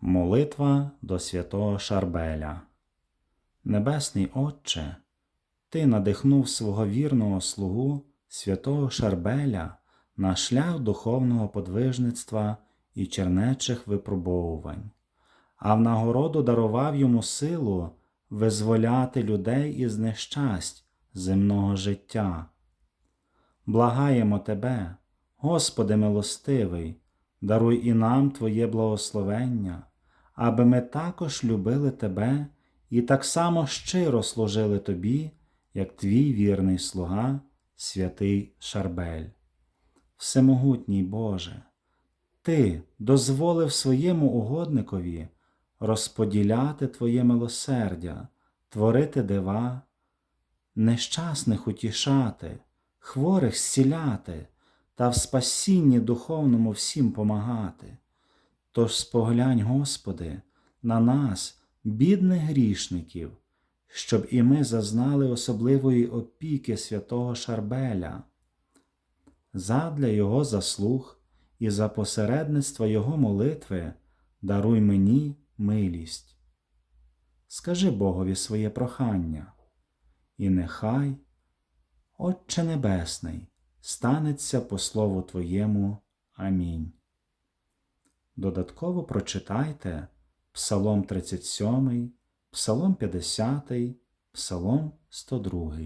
Молитва до святого Шарбеля. Небесний Отче, Ти надихнув свого вірного слугу святого Шарбеля на шлях духовного подвижництва і чернечих випробовувань, а в нагороду дарував йому силу визволяти людей із нещасть земного життя. Благаємо Тебе, Господи милостивий, даруй і нам Твоє благословення, аби ми також любили Тебе і так само щиро служили Тобі, як Твій вірний слуга, святий Шарбель. Всемогутній Боже, Ти дозволив своєму угодникові розподіляти Твоє милосердя, творити дива, нещасних утішати, хворих зціляти та в спасінні духовному всім помагати. Тож споглянь, Господи, на нас, бідних грішників, щоб і ми зазнали особливої опіки святого Шарбеля. Задля Його заслуг і за посередництва Його молитви даруй мені милість. Скажи Богові своє прохання, і нехай, Отче Небесний, станеться по слову Твоєму. Амінь. Додатково прочитайте Псалом 37, Псалом 50, Псалом 102.